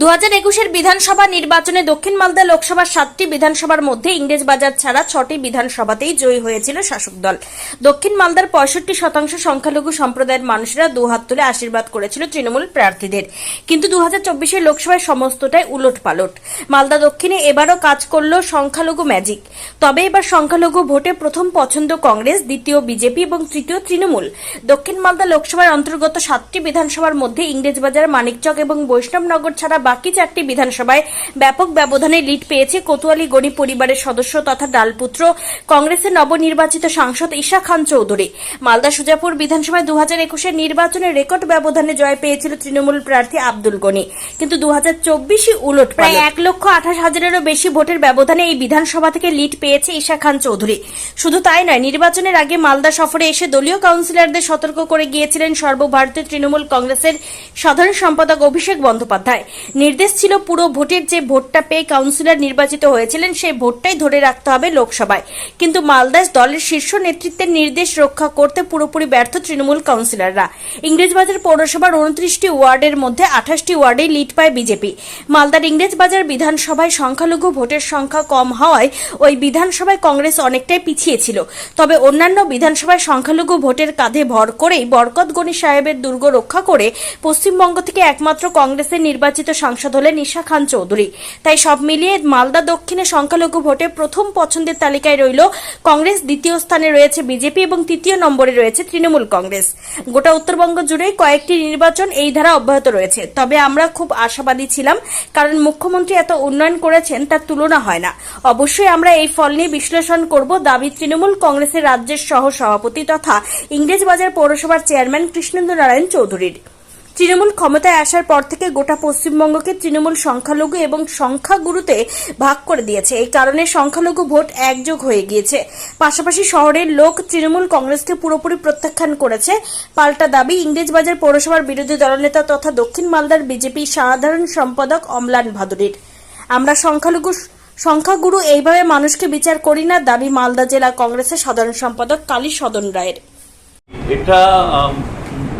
দু হাজার একুশের বিধানসভা নির্বাচনে দক্ষিণ মালদা লোকসভার সাতটি বিধানসভার মধ্যে ইংরেজবাজার ছাড়া ছটি বিধানসভাতেই জয়ী হয়েছিল শাসক দল। দক্ষিণ মালদার পঁয়ষট্টি শতাংশ সংখ্যালঘু সম্প্রদায়ের মানুষেরা দুহাত তুলে আশীর্বাদ করেছিল তৃণমূল প্রার্থীদের। কিন্তু দু হাজার চব্বিশের লোকসভায় সমস্তটাই উলট পালট মালদা দক্ষিণে এবারও কাজ করল সংখ্যালঘু ম্যাজিক। তবে এবার সংখ্যালঘু ভোটে প্রথম পছন্দ কংগ্রেস, দ্বিতীয় বিজেপি এবং তৃতীয় তৃণমূল। দক্ষিণ মালদা লোকসভার অন্তর্গত সাতটি বিধানসভার মধ্যে ইংরেজবাজার, মানিকচক এবং বৈষ্ণবনগর ছাড়া বাকি চারটি বিধানসভায় ব্যাপক ব্যবধানে লিড পেয়েছে কোতোয়ালি গরিব পরিবারের সদস্য তথা ডালপুত্র কংগ্রেসের নবনির্বাচিত সাংসদ ঈশা খান চৌধুরী। মালদা সুজাপুর বিধানসভায় দু হাজার একুশের নির্বাচনে রেকর্ড ব্যবধানে জয় পেয়েছিল তৃণমূল প্রার্থী আব্দুল গনি। কিন্তু দু হাজার চব্বিশই উলট প্রায় এক লক্ষ আঠাশ হাজারেরও বেশি ভোটের ব্যবধানে এই বিধানসভা থেকে লিড পেয়েছে ঈশা খান চৌধুরী। শুধু তাই নয়, নির্বাচনের আগে মালদা সফরে এসে দলীয় কাউন্সিলরদের সতর্ক করে গিয়েছিলেন সর্বভারতীয় তৃণমূল কংগ্রেসের সাধারণ সম্পাদক অভিষেক বন্দ্যোপাধ্যায়। নির্দেশ ছিল পুরো ভোটের যে ভোটটা পেয়ে কাউন্সিলর নির্বাচিত হয়েছিলেন, সেই ভোটটাই ধরে রাখতে হবে লোকসভায়। কিন্তু মালদাস দলের শীর্ষ নেতৃত্বের নির্দেশ রক্ষা করতে পুরোপুরি ব্যর্থ তৃণমূল কাউন্সিলররা। ইংরেজবাজার পৌরসভার উনত্রিশটি ওয়ার্ডের মধ্যে আঠাশটি ওয়ার্ডেই লিড পায় বিজেপি। মালদার ইংরেজবাজার বিধানসভায় সংখ্যালঘু ভোটের সংখ্যা কম হওয়ায় ওই বিধানসভায় কংগ্রেস অনেকটাই পিছিয়ে ছিল। তবে অন্যান্য বিধানসভায় সংখ্যালঘু ভোটের কাঁধে ভর করেই বরকত গনি সাহেবের দুর্গ রক্ষা করে পশ্চিমবঙ্গ থেকে একমাত্র কংগ্রেসের নির্বাচিত সাংসদ হলেন ঈশা খান চৌধুরী। তাই সব মিলিয়ে মালদা দক্ষিণে সংখ্যালঘু ভোটে প্রথম পছন্দের তালিকায় রইল কংগ্রেস, দ্বিতীয় স্থানে রয়েছে বিজেপি এবং তৃতীয় নম্বরে রয়েছে তৃণমূল কংগ্রেস। গোটা উত্তরবঙ্গ জুড়ে কয়েকটি নির্বাচন এই ধারা অব্যাহত রয়েছে। তবে আমরা খুব আশাবাদী ছিলাম, কারণ মুখ্যমন্ত্রী এত উন্নয়ন করেছেন তার তুলনা হয় না। অবশ্যই আমরা এই ফল নিয়ে বিশ্লেষণ করব দাবি তৃণমূল কংগ্রেসের রাজ্যের সহ সভাপতি তথা ইংরেজবাজার পৌরসভার চেয়ারম্যান কৃষ্ণেন্দ্র নারায়ণ চৌধুরীর। তৃণমূল ক্ষমতায় আসার পর থেকে গোটা পশ্চিমবঙ্গকে তৃণমূল সংখ্যালঘু এবং সংখ্যাগুরুতে ভাগ করে দিয়েছে। এই কারণে সংখ্যালঘু ভোট একযোগ হয়ে গিয়েছে। পাশাপাশি শহরের লোক তৃণমূল কংগ্রেসকে পুরোপুরি প্রত্যাখ্যান করেছে। পাল্টা দাবি ইংরেজবাজার পৌরসভার বিরোধী দলনেতা তথা দক্ষিণ মালদার বিজেপি সাধারণ সম্পাদক অমলান ভাদুরীর। আমরা সংখ্যালঘু সংখ্যাগুরু এইভাবে মানুষকে বিচার করি না, দাবি মালদা জেলা কংগ্রেসের সাধারণ সম্পাদক কালী সদন রায়ের। এটা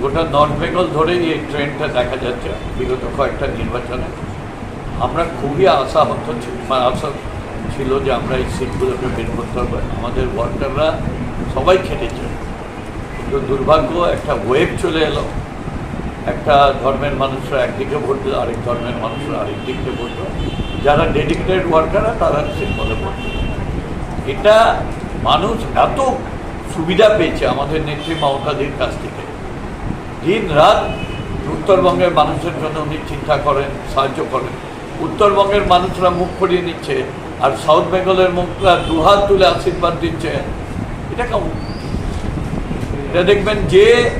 গোটা নর্থ বেঙ্গল ধরেই এই ট্রেন্ডটা দেখা যাচ্ছে, বিগত কয়েকটা নির্বাচনে। আমরা খুবই আশা হত আশা ছিল যে আমরা এই সিটগুলোকে বের করতে পারব। আমাদের ওয়ার্কাররা সবাই খেটেছে। কিন্তু দুর্ভাগ্য, একটা ওয়েব চলে এলো। একটা ধর্মের মানুষরা একদিকে ভোট দিল, আরেক ধর্মের মানুষরা আরেক দিকে ভোট দিল। যারা ডেডিকেটেড ওয়ার্কাররা তারা সিম্বলে ভোট দিল। এটা মানুষ এত সুবিধা পেয়েছে আমাদের নেত্রী মমতাদির কাছ থেকে। দিন রাত উত্তরবঙ্গের মানুষের জন্য উনি চিন্তা করেন, সাহায্য করেন। উত্তরবঙ্গের মানুষরা মুখ করিয়ে নিচ্ছে আর সাউথ বেঙ্গলের মুখরা দুহাত তুলে আশীর্বাদ দিচ্ছে। এটা কেমন? এটা দেখবেন যে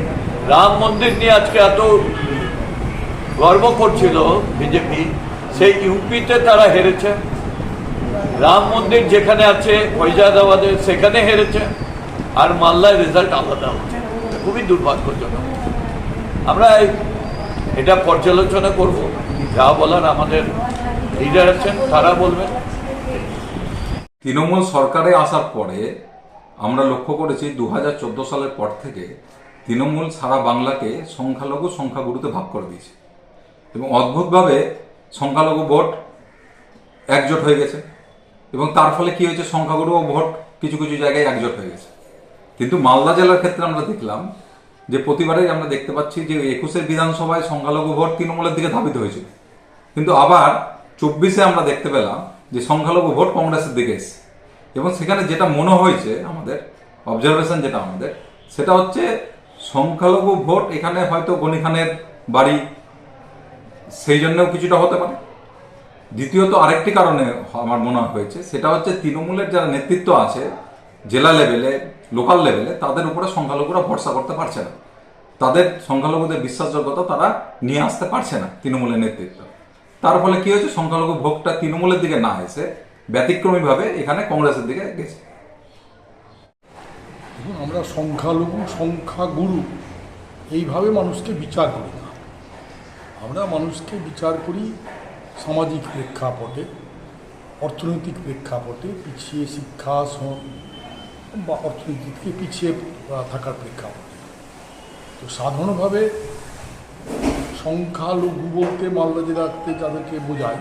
রাম মন্দির নিয়ে আজকে এত গর্ব করছিল বিজেপি, সেই ইউপিতে তারা হেরেছে। রাম মন্দির যেখানে আছে, ফৈজাদাবাদে সেখানে হেরেছে। আর মাল্লায় রেজাল্ট আলাদা হচ্ছে। খুবই দুর্ভাগ্যজনক। আমরা এটা পর্যালোচনা করব। যা বলার আমাদের লিডার আছেন, তারা বলবেন। তৃণমূল সরকারে আসার পরে আমরা লক্ষ্য করেছি দু হাজার চোদ্দ সালের পর থেকে তৃণমূল সারা বাংলাকে সংখ্যালঘু সংখ্যাগুরুতে ভাগ করে দিয়েছে। এবং অদ্ভুতভাবে সংখ্যালঘু ভোট একজোট হয়ে গেছে। এবং তার ফলে কি হয়েছে, সংখ্যাগুরু ও ভোট কিছু কিছু জায়গায় একজোট হয়ে গেছে। কিন্তু মালদা জেলার ক্ষেত্রে আমরা দেখলাম যে প্রতিবারেই আমরা দেখতে পাচ্ছি যে একুশের বিধানসভায় সংখ্যালঘু ভোট তৃণমূলের দিকে ধাবিত হয়েছে। কিন্তু আবার চব্বিশে আমরা দেখতে পেলাম যে সংখ্যালঘু ভোট কংগ্রেসের দিকে এসছে। এবং সেখানে যেটা মনে হয়েছে আমাদের অবজারভেশন যেটা আমাদের, সেটা হচ্ছে সংখ্যালঘু ভোট এখানে হয়তো গনি খানের বাড়ি, সেই জন্যও কিছুটা হতে পারে। দ্বিতীয়ত আরেকটি কারণে আমার মনে হয়েছে, সেটা হচ্ছে তৃণমূলের যারা নেতৃত্ব আছে, জেলা লেভেলে লোকাল লেভেলে তাদের উপরে সংখ্যালঘুরা ভরসা করতে পারছে না। তাদের সংখ্যালঘুদের বিশ্বাসযোগ্যতা তারা নিয়ে আসতে পারছে না তৃণমূলের নেতৃত্ব। তার ফলে কি হয়েছে? সংখ্যালঘু ভোটটা তৃণমূলের দিকে না এসে ব্যতিক্রমীভাবে এখানে কংগ্রেসের দিকে গেছে। আমরা সংখ্যালঘু, সংখ্যাগুরু, এইভাবে মানুষকে বিচার করি না। আমরা মানুষকে বিচার করি সামাজিক প্রেক্ষাপটে, অর্থনৈতিক প্রেক্ষাপটে পিছিয়ে শিক্ষা অর্থনীতি থেকে পিছিয়ে থাকার প্রেক্ষাপটে। তো সাধারণভাবে সংখ্যালঘু বলতে মালদা জেলাতে যাদেরকে বোঝায়,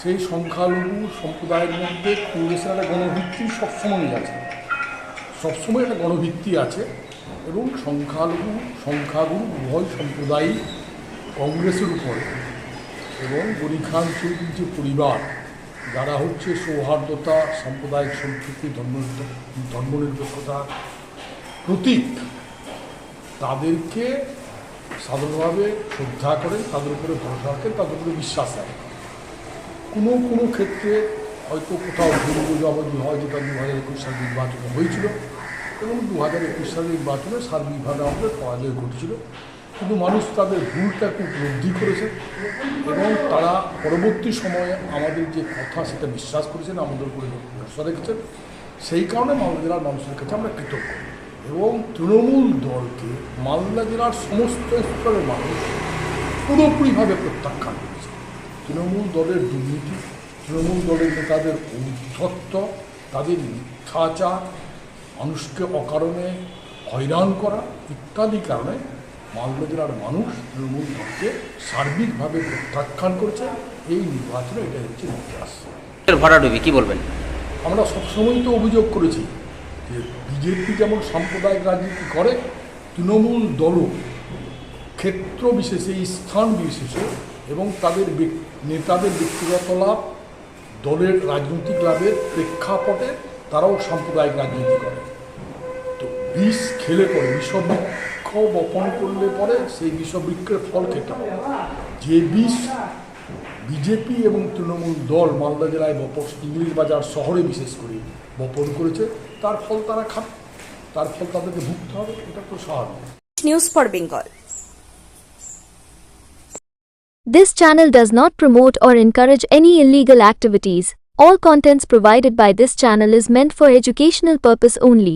সেই সংখ্যালঘু সম্প্রদায়ের মধ্যে কংগ্রেসের একটা গণভিত্তি সবসময়ই আছে সবসময় একটা গণভিত্তি আছে এবং সংখ্যালঘু, সংখ্যাগুরু উভয় সম্প্রদায়ই কংগ্রেসের উপরে। এবং গনি খান চৌধুরীর যে পরিবার, যারা হচ্ছে সৌহার্দ্যতা, সাম্প্রদায়িক সম্প্রীতি, ধর্ম ধর্মনিরপেক্ষতার প্রতীক তাদেরকে সাধারণভাবে শ্রদ্ধা করেন তাদের উপরে ভরসা রাখেন তাদের উপরে বিশ্বাস রাখেন কোনো কোনো ক্ষেত্রে হয়তো কোথাও বোঝাবুঝি হয় যেটা দু হাজার একুশ সালে নির্বাচনে হয়েছিল এবং দু হাজার একুশ সালের নির্বাচনে সার্বিকভাবে আমাদের পরাজয় ঘটেছিল। কিন্তু মানুষ তাদের ভুলটাকে উপলব্ধি করেছে এবং তারা পরবর্তী সময়ে আমাদের যে কথা সেটা বিশ্বাস করেছেন, আমাদের উপরে ভরসা রেখেছেন। সেই কারণে মালদা জেলার মানুষের কাছে আমরা কৃতজ্ঞ। এবং তৃণমূল দলকে মালদা জেলার সমস্ত স্তরের মানুষ পুরোপুরিভাবে প্রত্যাখ্যান করেছে। তৃণমূল দলের দুর্নীতি তৃণমূল দলের নেতাদের ঔদ্ধত্য তাদের মিথ্যাচার মানুষকে অকারণে হয়রান করা ইত্যাদি কারণে মালদা জেলার মানুষ তৃণমূল দলকে সার্বিকভাবে প্রত্যাখ্যান করেছে। এই নির্বাচনে এটা হচ্ছে ইতিহাস। ভরাডুবি কি বলবেন? আমরা সবসময়ই তো অভিযোগ করেছি যে বিজেপি যেমন সাম্প্রদায়িক রাজনীতি করে, তৃণমূল দলও ক্ষেত্র বিশেষে, স্থান বিশেষে এবং তাদের নেতাদের ব্যক্তিগত লাভ, দলের রাজনৈতিক লাভের প্রেক্ষাপটে তারাও সাম্প্রদায়িক রাজনীতি করে। তো বিষ খেলে পরে, বিষবৃক্ষ বপন করলে পরে সেই বিষবৃক্ষের ফল খেতে হবে যে বিষ বিজেপি এবং তৃণমূল দল মালদা জেলায় বপন ইংলিশ বাজার শহরে বিশেষ করে বপন করেছে তার ফল তারা খাবে তার ফল তাদেরকে ভুগতে হবে এটা তো স্বাভাবিক news for Bengal This channel does not promote or encourage any illegal activities. All contents provided by this channel is meant for educational purpose only.